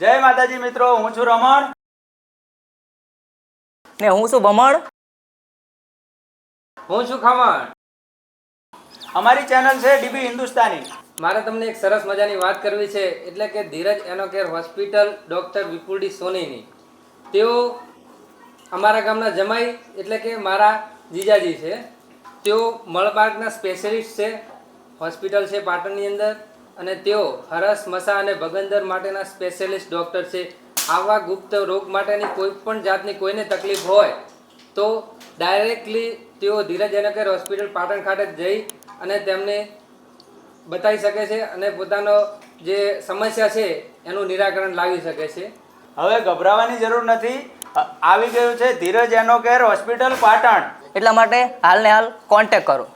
જય માતાજી મિત્રો હું છું રમણ. ને હું શું બમણ. હું છું ખમણ. અમારી ચેનલ છે ડીબી હિન્દુસ્તાની. મારે તમને એક સરસ મજાની વાત કરવી છે એટલે કે ધીરજ એનોકેર હોસ્પિટલ ડૉક્ટર વિપુલડી સોનીની. તેઓ અમારા ગામના જમાઈ એટલે કે મારા જીજાજી છે. તેઓ મળબાગના સ્પેશિયલિસ્ટ છે હોસ્પિટલ છે પાટણની અંદર. અને તેઓ હરસ મસા અને ભગંદર માટેના સ્પેશિયલિસ્ટ ડૉક્ટર છે. આવા ગુપ્ત રોગ માટેની કોઈ પણ જાતની કોઈને તકલીફ હોય તો ડાયરેક્ટલી તેઓ ધીરજ એનોકેર હોસ્પિટલ પાટણ ખાતે જઈ અને તેમને બતાવી શકે છે અને પોતાનો જે સમસ્યા છે એનું નિરાકરણ લાવી શકે છે. હવે ગભરાવાની જરૂર નથી. આવી ગયું છે ધીરજ એનો કેર હોસ્પિટલ પાટણ. એટલા માટે હાલને હાલ કોન્ટેક કરો.